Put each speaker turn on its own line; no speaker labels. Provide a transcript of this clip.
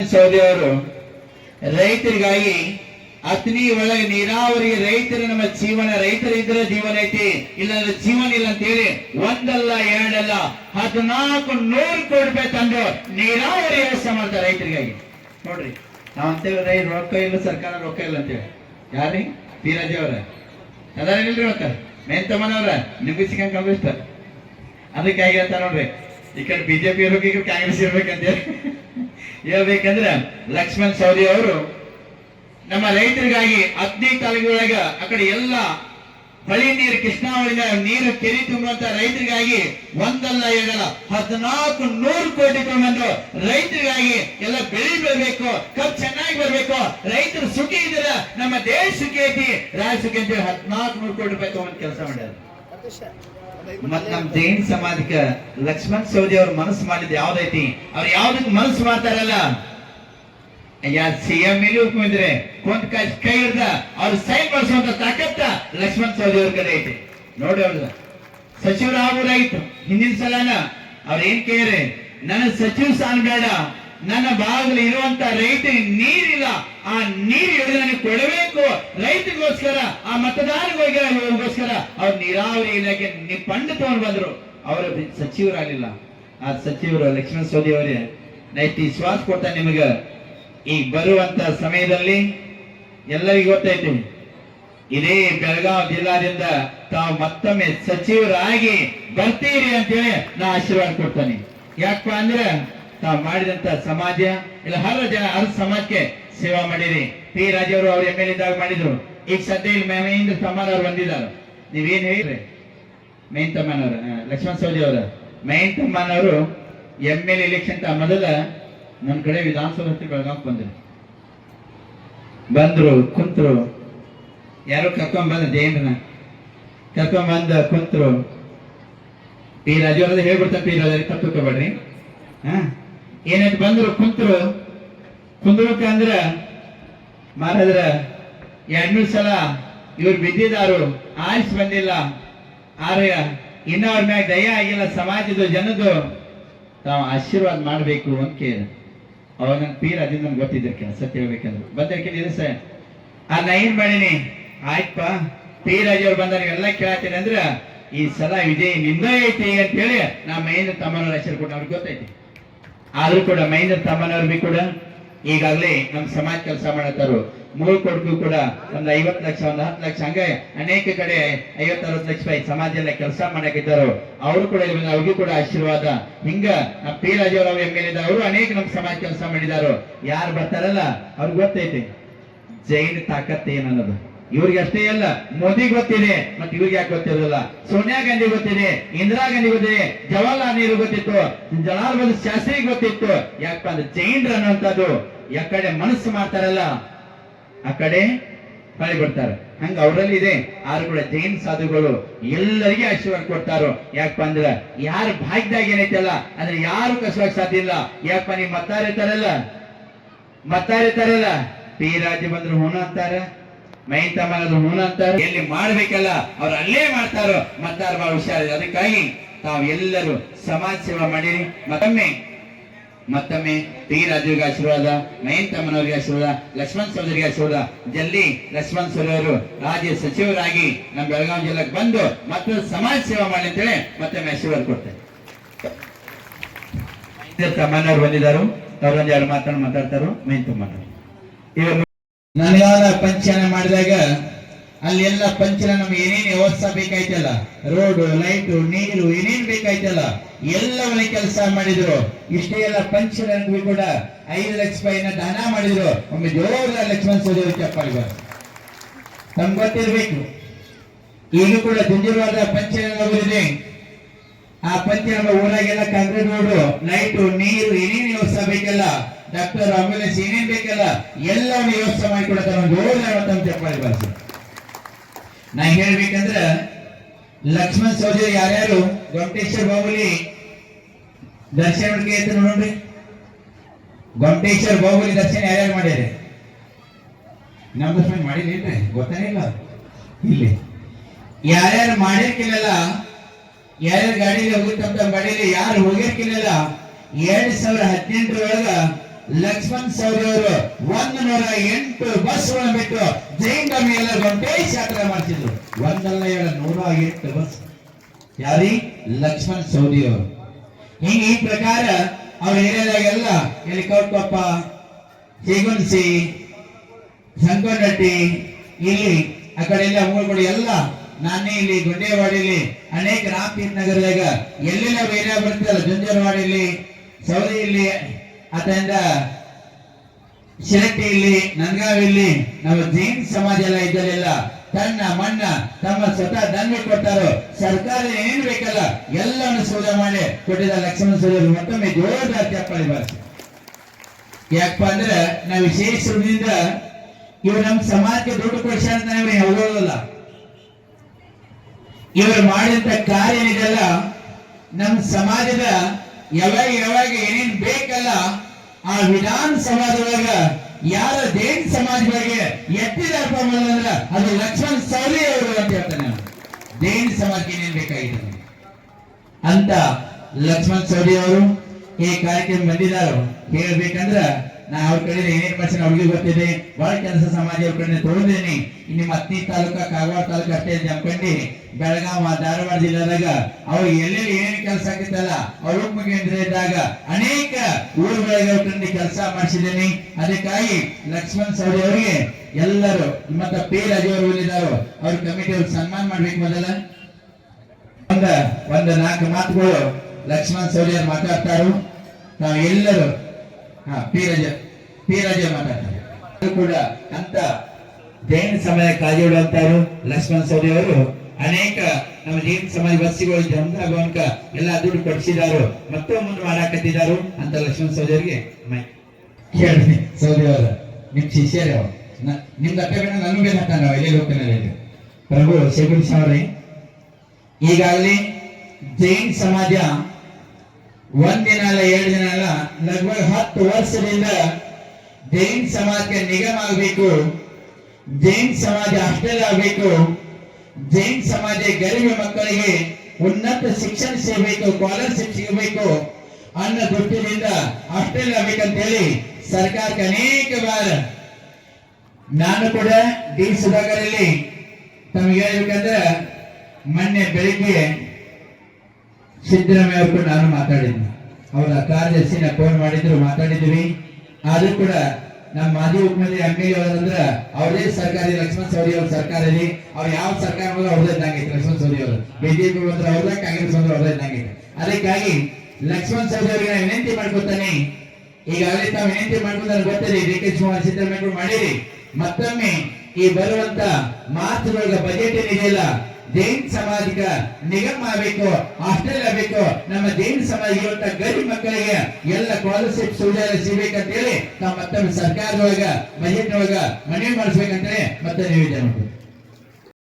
Saudi ಅವರು ರೈತರಿಗಾಗಿ ಅತ್ನಿ ಒಳಗೆ ನೀರಾವರಿ ರೈತರ ನಮ್ಮ ಜೀವನ, ರೈತರ ಇದ್ರೆ ಜೀವನ ಐತಿ, ಇಲ್ಲಾಂದ್ರೆ ಜೀವನ ಇಲ್ಲ ಅಂತ ಹೇಳಿ ಒಂದಲ್ಲ, ಎರಡಲ್ಲ, ಹದಿನಾಲ್ಕು ನೂರು ಕೋಟಿ ರೂಪಾಯಿ ತಂದು ನೀರಾವರಿ ವ್ಯವಸ್ಥೆ ಮಾಡ್ತಾರೆ ರೈತರಿಗಾಗಿ. ನೋಡ್ರಿ, ನಾವ್ ಅಂತೇಳಿ ರೈ ರೊಕ್ಕ ಇಲ್ಲ, ಸರ್ಕಾರ ರೊಕ್ಕ ಇಲ್ಲ ಅಂತೇಳಿ ಯಾರಿ ಧೀರಜ್ ಅವ್ರ. ಅದಾರ ಇಲ್ರಿ ರೊಕ್ಕ ಮೇಂತಮ್ಮನವ್ರ ನಿಮ್ಗೆ ಸಿಕ್ಕಂಗ್ ಕಾಂಗ್ರೆಸ್ ಅದಕ್ಕೆ ಹೇಳ್ತಾ ನೋಡ್ರಿ, ಈ ಕಡೆ ಬಿಜೆಪಿ ಇರ್ಬೇಕು ಈ ಕಡೆ ಕಾಂಗ್ರೆಸ್ ಇರ್ಬೇಕಂತ ಹೇಳ್ಬೇಕಂದ್ರ ಲಕ್ಷ್ಮಣ್ ಸವದಿ ಅವರು ನಮ್ಮ ರೈತರಿಗಾಗಿ ಹದಿನೈದು ತಾಲೂಕುಗಳಾಗ ಆ ಕಡೆ ಎಲ್ಲ ಹೊಳಿ ನೀರು, ಕೃಷ್ಣಾವಳಿನ ನೀರು ಕೆರೆ ತುಂಬುವಂತ ರೈತರಿಗಾಗಿ ಒಂದಲ್ಲ ಎರಡಲ್ಲ ಹದಿನಾಲ್ಕು ನೂರು ಕೋಟಿ ತಗೊಂಡು ರೈತರಿಗಾಗಿ ಎಲ್ಲ ಬೆಳೆ ಬೆಳಬೇಕು ಕಪ್ ಚೆನ್ನಾಗಿ ಬರಬೇಕು. ರೈತರು ಸುಖಿ ಇದ್ರ ನಮ್ಮ ದೇಶ ಸುಖಿ ಐತಿ. ರಾಜ ಸುಖಿ ಅಂತ ಹದಿನಾಲ್ಕು ನೂರು ಕೋಟಿ ರೂಪಾಯಿ ತಗೊಂಡ್ ಕೆಲಸ ಮಾಡ್ಯಾರ. ಮತ್ ನಮ್ ಜೈನ್ ಸಮಾಜಕ್ಕ ಲಕ್ಷ್ಮಣ್ ಸೌದಿ ಅವ್ರ ಮನಸ್ಸು ಮಾಡಿದ್ ಯಾವ್ದೈತಿ? ಅವ್ರು ಯಾವ್ದಕ್ ಮನಸ್ಸು ಮಾಡ್ತಾರಲ್ಲ? ಯಾ ಸಿ ಎಂ ಇಲ್ಲಿ ಉಪ್ಪಿದ್ರೆ ಕೊಂದ್ ಕೈ ಕೈ ಹಿಡ್ದ ಅವ್ರು ಸೈನ್ ಮಾಡಿಸುವಂತ ತಾಕತ್ತ ಲಕ್ಷ್ಮಣ್ ಸೌದಿ ಅವ್ರ ಕಡೆ ಐತಿ. ನೋಡಿ ಅವ್ರಲ್ಲ ಸಚಿವರ ಆಗ್ಬೋದಾಗಿತ್ತು. ಹಿಂದಿನ ಸಲನ ಅವ್ರ ಏನ್ ಕೇಳ್ರಿ ನನ್ನ ಸಚಿವ ಸ್ಥಾನ ಬೇಡ. ನನ್ನ ಬಾಗಿಲು ಇರುವಂತ ರೈತರಿಗೆ ನೀರಿಲ್ಲ. ಆ ನೀರು ಹಿಡಿದು ನನಗೆ ಕೊಡಬೇಕು. ರೈತರಿಗೋಸ್ಕರ, ಆ ಮತದಾರರಿಗೋಸ್ಕರ ಅವ್ರ ನೀರಾವರಿ ಇಲಾಖೆ ಫಂಡ್ ತಗೊಂಡು ಬಂದ್ರು. ಅವರ ಸಚಿವರಾಗಲಿಲ್ಲ. ಆ ಸಚಿವರು ಲಕ್ಷ್ಮಣ ಸೋದಿ ಅವರೇ ನೈತಿ ಶ್ವಾಸ ಕೊಡ್ತಾ ನಿಮಗ. ಈ ಬರುವಂತ ಸಮಯದಲ್ಲಿ ಎಲ್ಲರಿಗೂ ಗೊತ್ತಾಯ್ತು ಇದೇ ಬೆಳಗಾವಿ ಜಿಲ್ಲಾದಿಂದ ತಾವು ಮತ್ತೊಮ್ಮೆ ಸಚಿವರಾಗಿ ಬರ್ತೀರಿ ಅಂತೇಳಿ ನಾ ಆಶೀರ್ವಾದ ಕೊಡ್ತೇನೆ. ಯಾಕಪ್ಪ ಅಂದ್ರೆ ತಾವು ಮಾಡಿದಂತ ಸಮಾಜ, ಇಲ್ಲ ಹಲವು ಜನ ಹರ ಸಮಾಜಕ್ಕೆ ಸೇವಾ ಮಾಡಿರಿ. ಪಿ ರಾಜವರು ಅವ್ರು ಎಂ ಎಲ್ ಇದ್ದಾಗ ಮಾಡಿದ್ರು. ಈಗ ಸದ್ಯ ಇಲ್ಲಿ ತಮ್ಮನ ಅವ್ರು ಬಂದಿದ್ದಾರೆ. ನೀವೇನ್ ಹೇಳಿರಿ? ಮೈನ್ ತಮ್ಮನವ್ರ ಲಕ್ಷ್ಮಣ ಸೌದಿ ಅವರ. ಮೈನ್ ತಮ್ಮನವರು ಎಂ ಎಲ್ ಎಲೆಕ್ಷನ್ ಮೊದಲ ನನ್ನ ಕಡೆ ವಿಧಾನಸಭಾ ಬೆಳಗಾವ್ ಬಂದ್ರು. ಬಂದ್ರು, ಕುಂತ್ರು. ಯಾರು ಕರ್ಕೊಂಡ್ ಬಂದ ಕರ್ಕೊಂಬಂದ ಕರ್ಕೊಂಡ್ ಬಂದ, ಕುಂತ್ರು. ಪಿ ರಾಜು ಹೇಳ್ಬಿಡ್ತಾರೆ, ಪಿ ರಾಜ ತಪ್ಪಬೇಡ್ರಿ ಹಾ ಏನಾಯ್ತು ಬಂದ್ರು ಕುಂತರು. ಕುಂದ್ರಕ ಅಂದ್ರ ಮಹಾರಾಜರ ಎರಡ್ಮೂರು ಸಲ ಇವ್ರು ಬಿದ್ದಿದಾರು ಆಯ್ಸ್ ಬಂದಿಲ್ಲ. ಆರ ಇನ್ನ ಅವ್ರ ಮ್ಯಾಗ ದಯ ಆಗಿಲ್ಲ. ಸಮಾಜದ ಜನದು ತಾವು ಆಶೀರ್ವಾದ ಮಾಡಬೇಕು ಅಂತ ಕೇಳಿದ. ಅವಾಗ ನನ್ ಪೀರ್ ಅದಿಂದ ನನ್ಗೆ ಗೊತ್ತಿದ್ದಿರ್ಕಿಲ್ಲ ಸತ್ಯ ಹೇಳ್ಬೇಕಂದ್ರೆ. ಬಂದಿರ್ಕಿಲ್ಲ ಸರ್. ಆ ನಾ ಏನ್ ಮಾಡೀನಿ? ಆಯ್ತಪ್ಪ. ಪೀರಾಜಿ ಅವ್ರು ಬಂದಾಗ ಎಲ್ಲ ಕೇಳತ್ತೀನಿ ಅಂದ್ರ ಈ ಸಲ ವಿಜಯ್ನಿಂದ ಐತಿ ಅಂತ ಹೇಳಿ ನಾ ಮಹೇಂದ್ರ ತಮ್ಮನ ಹೆಸರು ಕೊಟ್ಟು ಅವ್ರಿಗೆ ಗೊತ್ತೈತಿ. ಆದ್ರೂ ಕೂಡ ಮಹೇಂದ್ರ ತಮ್ಮನವ್ರು ಬಿ ಕೂಡ ಈಗಾಗಲೇ ನಮ್ಮ ಸಮಾಜ ಕೆಲಸ ಮಾಡತ್ತಾರು. ಮೂರು ಕೊಡ್ಗೂ ಕೂಡ ಒಂದ್ ಐವತ್ ಲಕ್ಷ, ಒಂದ್ ಹತ್ತು ಲಕ್ಷ, ಹಂಗೆ ಅನೇಕ ಕಡೆ ಐವತ್ ಅರವತ್ತು ಲಕ್ಷ ರೂಪಾಯಿ ಸಮಾಜ ಎಲ್ಲ ಕೆಲಸ ಮಾಡಕ್ಕಿದ್ದಾರು. ಅವರು ಕೂಡ ಅವ್ರಿಗೂ ಕೂಡ ಆಶೀರ್ವಾದ. ಹಿಂಗ ನಮ್ಮ ಪಿ ರಾಜವರಾವ್ ಎಂ ಎಲ್ ಅವರು ಅನೇಕ ನಮ್ಮ ಸಮಾಜ ಕೆಲಸ ಮಾಡಿದಾರು ಯಾರು ಬರ್ತಾರಲ್ಲ, ಅವ್ರಿಗೆ ಗೊತ್ತೈತಿ. ಜೈನ್ ತಾಕತ್ ಏನನ್ನೋದು ಇವ್ರಿಗೆ ಅಷ್ಟೇ ಅಲ್ಲ, ಮೋದಿ ಗೊತ್ತಿದೆ, ಮತ್ತೆ ಇವ್ರಿಗೆ ಯಾಕೆ ಗೊತ್ತಿರಲಿಲ್ಲ ಸೋನಿಯಾ ಗಾಂಧಿ ಗೊತ್ತಿದೆ, ಇಂದಿರಾ ಗಾಂಧಿ ಗೊತ್ತಿದೆ, ಜವಾಹರ್ಲಾಲ್ ನೆಹರು ಗೊತ್ತಿತ್ತು ಜವಾಹರ್ ಬಲ್ ಶಾಸ್ತ್ರಿ ಗೊತ್ತಿತ್ತು. ಯಾಕಪ್ಪ ಅಂದ್ರೆ ಜೈನ್ರ ಅನ್ನುವಂಥದ್ದು ಯಾಕಡೆ ಮನಸ್ಸು ಮಾಡ್ತಾರಲ್ಲ, ಆ ಕಡೆ ಪಳಿ ಬಿಡ್ತಾರೆ ಹಂಗ ಅವರಲ್ಲಿ ಇದೆ. ಆದ್ರೂ ಕೂಡ ಜೈನ್ ಸಾಧುಗಳು ಎಲ್ಲರಿಗೆ ಆಶೀರ್ವಾದ ಕೊಡ್ತಾರೋ? ಯಾಕಪ್ಪ ಅಂದ್ರೆ ಯಾರ ಭಾಗ್ಯದಾಗ ಏನೈತಲ್ಲ, ಅಂದ್ರೆ ಯಾರು ಕಸುವಾಗ ಸಾಧ್ಯ ಇಲ್ಲ. ಯಾಕಪ್ಪ, ನೀವು ಮತ್ತಾರ ಇರ್ತಾರಲ್ಲ ಮತ್ತಾರ ಇರ್ತಾರಲ್ಲ ಪಿ ರಾಜ್ಯ ಬಂದ್ರು ಹೂನ ಅಂತಾರ ಮೈನ್ ತಮ್ಮನದು ಹೂನ ಅಂತಾರೆ ಎಲ್ಲಿ ಮಾಡ್ಬೇಕಲ್ಲ, ಅವ್ರು ಅಲ್ಲೇ ಮಾಡ್ತಾರೋ, ಮತ್ತಾರ ಬಹಳ ಹುಷಾರಿದೆ ಅದಕ್ಕಾಗಿ ತಾವು ಎಲ್ಲರೂ ಸಮಾಜ ಸೇವಾ ಮಾಡಿರಿ. ಮತ್ತೊಮ್ಮೆ ಮತ್ತೊಮ್ಮೆ ಟಿ ರಾಜುವಿಗೆ ಆಶೀರ್ವಾದ, ಮೈನ್ ತಮ್ಮನವರಿಗೆ ಆಶೀರ್ವಾದ, ಲಕ್ಷ್ಮಣ್ ಸೌದರಿಗೆ ಆಶೀರ್ವಾದ. ಜಲ್ದಿ ಲಕ್ಷ್ಮಣ್ ಸೌದಿ ಅವರು ರಾಜ್ಯ ಸಚಿವರಾಗಿ ನಮ್ಮ ಬೆಳಗಾವಿ ಜಿಲ್ಲೆಗೆ ಬಂದು ಮತ್ತೆ ಸಮಾಜ ಸೇವಾ ಮಾಡಿ ಅಂತೇಳಿ ಮತ್ತೊಮ್ಮೆ ಆಶೀರ್ವಾದ ಕೊಡ್ತೇನೆ. ಮೈನ್ ತಮ್ಮನವ್ರು ಬಂದಿದ್ದಾರೆ. ಅವರೊಂದು ಎರಡು ಮಾತನ್ನು ಮಾತಾಡ್ತಾರೋ ಮೈನ್ ತಮ್ಮನವ್ರು. ಇವರು ನನಗಾದ ಪಂಚನ ಮಾಡಿದಾಗ ಅಲ್ಲಿ ಎಲ್ಲ ಪಂಚನ ನಮ್ಗೆ ಏನೇನು ವ್ಯವಸ್ಥೆ ಬೇಕಾಯ್ತಲ್ಲ? ರೋಡ್ ಲೈಟ್ ನೀರು ಏನೇನು ಬೇಕಾಯ್ತಲ್ಲ? ಎಲ್ಲವನ್ನ ಕೆಲಸ ಮಾಡಿದ್ರು. ಇಷ್ಟೇ ಎಲ್ಲ ಪಂಚನಿಗೂ ಕೂಡ ಐದು ಲಕ್ಷ ರೂಪಾಯಿನ ದಾನ ಮಾಡಿದ್ರು. ಒಮ್ಮೆ ಜೋರ ಲಕ್ಷ್ಮಣ್ ಬರ ತಮ್ಗೆ ಗೊತ್ತಿರ್ಬೇಕು. ಈಗ ಕೂಡ ಜಂಜೂರವಾದ ಪಂಚನ ಇದೆ ಆ ಪಂಚ ಊರಾಗೆಲ್ಲ ಕಾಂಕ್ರೀಟ್ ನೋಡು ಲೈಟು ನೀರು ಏನೇನು ವ್ಯವಸ್ಥೆ ಬೇಕಲ್ಲ? ಡಾಕ್ಟರ್ ಆಂಬುಲೆನ್ಸ್ ಏನೇನ್ ಬೇಕಲ್ಲ? ಎಲ್ಲವನ್ನು ವ್ಯವಸ್ಥೆ ಮಾಡಿಕೊಡ್ತಾರೆ ಚಪ್ಪಾಳಿ ಭಾಷೆ ನಾ ಹೇಳ್ಬೇಕಂದ್ರ, ಲಕ್ಷ್ಮಣ್ ಸೌಜ ಯಾರ್ಯಾರು? ಗೊಮಟೇಶ್ವರ ಬಾಹುಲಿ ದರ್ಶನ ಎತ್ತ ನೋಡ್ರಿ. ಗೊಮಟೇಶ್ವರ ಬಾಹುಲಿ ದರ್ಶನ ಯಾರ್ಯಾರು ಮಾಡ್ಯಾರ? ದರ್ಶನ ಮಾಡಿಲ್ಲ ಗೊತ್ತಾನೇ ಇಲ್ಲ. ಇಲ್ಲಿ ಯಾರ್ಯಾರು ಮಾಡಿರ್ಕಿಲ್ಲಲ್ಲ ಯಾರ್ಯಾರು ಗಾಡಿಲಿ ಹೋಗಿರ್ತಂತ ಗಾಡಿಲಿ ಯಾರು ಹೋಗಿರ್ಕಿಲ್ಲ ಎರಡ್ ಸಾವಿರ ಹದಿನೆಂಟರೊಳಗ ಲಕ್ಷ್ಮಣ್ ಸೌರಿ ಅವರು ಒಂದ್ ನೂರ ಎಂಟು ಬಸ್ಗಳನ್ನು ಬಿಟ್ಟು ಜೈನ್ ಮೇಲೆ ಗೊಂಟೇಶ್ ಯಾತ್ರೆ ಮಾಡ್ತಿದ್ರು. ಒಂದಲ್ಲ ಎರಡು, ನೂರ ಎಂಟು ಬಸ್. ಯಾರಿ? ಲಕ್ಷ್ಮಣ್ ಸೌದಿ ಅವರು ಹಿಂಗ ಈ ಪ್ರಕಾರ ಅವ್ರ ಏರಿಯಾದಾಗೆಲ್ಲ ಇಲ್ಲಿ ಕೌಟಪ್ಪ ಹೇಗುನ್ಸಿ ನಟ್ಟಿ ಇಲ್ಲಿ ಆ ಕಡೆ ಎಲ್ಲ ಊರುಗಳು ಎಲ್ಲ ನಾನೇ ಇಲ್ಲಿ ಗುಂಡೇವಾಡಿಲಿ ಅನೇಕ ರಾಮತೀರ್ಥ ನಗರದಾಗ ಎಲ್ಲೆಲ್ಲ ಏರಿಯಾ ಬರ್ತಾರೆ ಜುಂಜರವಾಡಿಲಿ ಸೌದಿಯಲ್ಲಿ ಅದರಿಂದ ಶಿರಟ್ಟಿಯಲ್ಲಿ ನನ್ಗಾವಿಲ್ಲಿ ನಮ್ಮ ಜೈನ್ ಸಮಾಜ ಎಲ್ಲ ಇದ್ದಲ್ಲೆಲ್ಲ ತನ್ನ ಮಣ್ಣ, ತಮ್ಮ ಸ್ವತಃ ದಂಗೆ ಕೊಟ್ಟಾರೋ. ಸರ್ಕಾರ ಏನ್ ಬೇಕಲ್ಲ, ಎಲ್ಲವನ್ನು ಸೌದ ಮಾಡಿ ಕೊಟ್ಟಿದ ಲಕ್ಷ್ಮಣ ಸೌದಿ ಮತ್ತೊಮ್ಮೆ ಜೋರದಾರ ಚಪ್ಪಾಳಿ ಬಾರಿಸಿ ಯಾಕಪ್ಪ ಅಂದ್ರೆ, ನಾವು ವಿಶೇಷದಿಂದ ಇವ್ರು ನಮ್ಮ ಸಮಾಜಕ್ಕೆ ದುಡ್ಡು ಕೊಡ್ಸ ಅಂತ ನಾವು ಹೇಳೋದಲ್ಲ. ಇವರು ಮಾಡಿದಂತ ಕಾರ್ಯ ಏನಿದೆಲ್ಲ ನಮ್ಮ ಸಮಾಜದ ಯಾವಾಗ ಯಾವಾಗ ಏನೇನ್ ಬೇಕಲ್ಲ ಆ ವಿಧಾನ ಸಮಾಜದೊಳಗ ಯಾರ ದೇನ್ ಸಮಾಜಗಳಿಗೆ ಎತ್ತಿದಾರಪ್ಪ ಅನ್ನೋದಂದ್ರ ಅದು ಲಕ್ಷ್ಮಣ್ ಸೌರಿ ಅವರು ಅಂತ ಹೇಳ್ತಾನೆ. ದೇನ್ ಸಮಾಜಕ್ಕೆ ಏನೇನ್ ಬೇಕಾಗಿದೆ ಅಂತ ಲಕ್ಷ್ಮಣ್ ಸೌರಿ ಅವರು ಈ ಕಾರ್ಯಕ್ರಮ ಬಂದಿದ್ದಾರೋ ಹೇಳ್ಬೇಕಂದ್ರ ನಾ ಅವ್ರ ಕಡೆ ಏನೇನ್ ಮಾಡ್ತೀನಿ ಅವ್ರಿಗೆ ಗೊತ್ತಿದೆ, ಬಹಳ ಕೆಲಸ ಸಮಾಜ ಅವ್ರ ಕಡೆ ತೊಳೆದೇನೆ ನಿಮ್ಮ ಹತ್ತಿ ತಾಲೂಕ, ಕಾಗವಾಡ ತಾಲೂಕು ಅಷ್ಟೇ ಜಂಪಂಡಿ ಬೆಳಗಾವ, ಧಾರವಾಡ ಜಿಲ್ಲೆದಾಗ ಅವ್ರು ಎಲ್ಲೆಲ್ಲಿ ಏನ್ ಕೆಲಸ ಆಗಿತ್ತಲ್ಲ, ಅವ್ರ ಉಪಮುಖ್ಯಮಂತ್ರಿ ಇದ್ದಾಗ ಅನೇಕ ಊರುಗಳಿಗೆ ಅವ್ರ ಕಡೆ ಕೆಲಸ ಮಾಡಿಸಿದ್ದೇನೆ ಅದಕ್ಕಾಗಿ ಲಕ್ಷ್ಮಣ್ ಸೌದಿ ಅವರಿಗೆ ಎಲ್ಲರೂ, ಮತ್ತೆ ಪಿ ಅವರು ಬಂದಿದ್ದಾರೋ ಅವ್ರ ಕಮಿಟಿ ಅವ್ರಿಗೆ ಸನ್ಮಾನ ಮಾಡ್ಬೇಕು ಮೊದಲ. ಒಂದ ಒಂದ ನಾಲ್ಕು ಮಾತುಗಳು ಲಕ್ಷ್ಮಣ್ ಸೌದಿಯರ್ ಮಾತಾಡ್ತಾರು ಮಾತಾಡ್ತಾರೋ. ಹಾ ಪೀರಜ ಪೀರಜ ಮಾತಾಡ್ತಾರೆ. ಕೂಡ ಅಂತ ಜೈನ ಸಮಾಜ ಕಾಜಿಡುವಂತವರು ಲಕ್ಷ್ಮಣ ಸೌದಿ ಅವರು, ಅನೇಕ ನಮ್ಮ ಜೈನ ಸಮಾಜ ಬಸ್ಸಿಗಳು ಜಮದಾಗ ಎಲ್ಲ ದುಡ್ಡು ಕೊಡಿಸಿದಾರು, ಮತ್ತೆ ಮುಂದೆ ಮಾಡಾಕತ್ತಿದ್ದಾರು ಅಂತ ಲಕ್ಷ್ಮಣ ಸೌದರಿಗೆ ಕೇಳಿ ಸೌದಿ ಅವರು ನಿಮ್ ಶಿಷ್ಯರೇ ಅವರು ನ- ನಿಮ್ದು ಅಟ್ಟ ಬೇಡ ನನಗೂ ಬೇಕಾಗ್ತ ನಾವು ಎಲ್ಲಿ ಹೋಗ್ತೇನೆ ಪ್ರಭು ಶೇಖರ್ ಸಾವ್ರಿ ಈಗಾಗಲೇ ಜೈನ್ ಸಮಾಜ ಒಂದಿನ ಅಲ್ಲ, ಎರಡು ದಿನ ಅಲ್ಲ ಲಗ್ಭಗ್ ಹತ್ತು ವರ್ಷದಿಂದ ಜೈನ್ ಸಮಾಜಕ್ಕೆ ನಿಗಮ ಆಗಬೇಕು. ಜೈನ್ ಸಮಾಜ ಹಾಸ್ಟೆಲ್ ಆಗಬೇಕು. ಜೈನ್ ಸಮಾಜ ಗರಿಬ ಮಕ್ಕಳಿಗೆ ಉನ್ನತ ಶಿಕ್ಷಣ ಸಿಗಬೇಕು ಸ್ಕಾಲರ್ಶಿಪ್ ಸಿಗಬೇಕು ಅನ್ನೋ ದೃಷ್ಟಿಯಿಂದ ಹಾಸ್ಟೆಲ್ ಆಗ್ಬೇಕಂತ ಹೇಳಿ ಸರ್ಕಾರಕ್ಕೆ ಅನೇಕ ಬಾರ ನಾನು ಕೂಡ ಡಿ ಸುಧಾಕರಲ್ಲಿ ತಮಗೆ ಹೇಳ್ಬೇಕಂದ್ರೆ ಮೊನ್ನೆ ಬೆಳಿಗ್ಗೆ ಸಿದ್ದರಾಮಯ್ಯ ಅವ್ರು ಕೂಡ ನಾನು ಮಾತಾಡಿದ್ವಿ ಅವರ ಕಾರ್ಯದರ್ಶಿನ ಫೋನ್ ಮಾಡಿದ್ರು, ಮಾತಾಡಿದ್ವಿ. ಆದ್ರೂ ಕೂಡ ನಮ್ಮ ಮಾಜಿ ಮುಖ್ಯಮಂತ್ರಿ ಎಂ ಎಲ್ ಅವರಂದ್ರ ಅವರೇ ಸರ್ಕಾರಿ ಲಕ್ಷ್ಮಣ್ ಸವದಿ ಅವ್ರ ಸರ್ಕಾರ ಇದೆ ಅವ್ರು ಯಾವ ಸರ್ಕಾರ ಬಂದ್ರೆ ಅವ್ರದೇ ಇದ್ದಂಗೈತೆ ಲಕ್ಷ್ಮಣ್ ಸವದಿ ಅವರು. ಬಿಜೆಪಿ ಬಂದ್ರೆ ಅವ್ರದೇ ಕಾಂಗ್ರೆಸ್ ಬಂದ್ರೆ ಅವ್ರದೇ ಇದ್ದಂಗೈತೆ ಅದಕ್ಕಾಗಿ ಲಕ್ಷ್ಮಣ್ ಸವದಿ ಅವರಿಗೆ ವಿನಂತಿ ಮಾಡ್ಕೊತಾನೆ. ಈಗಾಗಲೇ ತಾವು ವಿನಂತಿ ಮಾಡ್ಕೊಂಡ್ರೆ ಗೊತ್ತಿದೆ, ಡಿ ಕೆ ಶಿವಕುಮಾರ್ ಸಿದ್ದರಾಮಯ್ಯ ಮಾಡಿರಿ. ಮತ್ತೊಮ್ಮೆ ಈ ಬರುವಂತ ಮಾತುಗಳ ಬಜೆಟ್ ಏನಿದೆಯಲ್ಲ ಜೈನ್ ಸಮಾಜಿಕ ನಿಗಮ ಆಗಬೇಕು ಹಾಸ್ಟೆಲ್ ಆಗಬೇಕು. ನಮ್ಮ ಜೈನ್ ಸಮಾಜ ಇರುವಂತ ಗರೀಬ್ ಮಕ್ಕಳಿಗೆ ಎಲ್ಲ ಸ್ಕಾಲರ್ಶಿಪ್ ಸೌಲಭ್ಯ ಸಿಗ್ಬೇಕಂತ ಹೇಳಿ ನಾವು ಮತ್ತೊಮ್ಮೆ ಸರ್ಕಾರದೊಳಗ ಬಜೆಟ್ ಒಳಗ ಮನವಿ ಮಾಡಿಸ್ಬೇಕಂತೇಳಿ ಮತ್ತೆ ನಿವೇದನೆ ಮಾಡ್ತೀವಿ.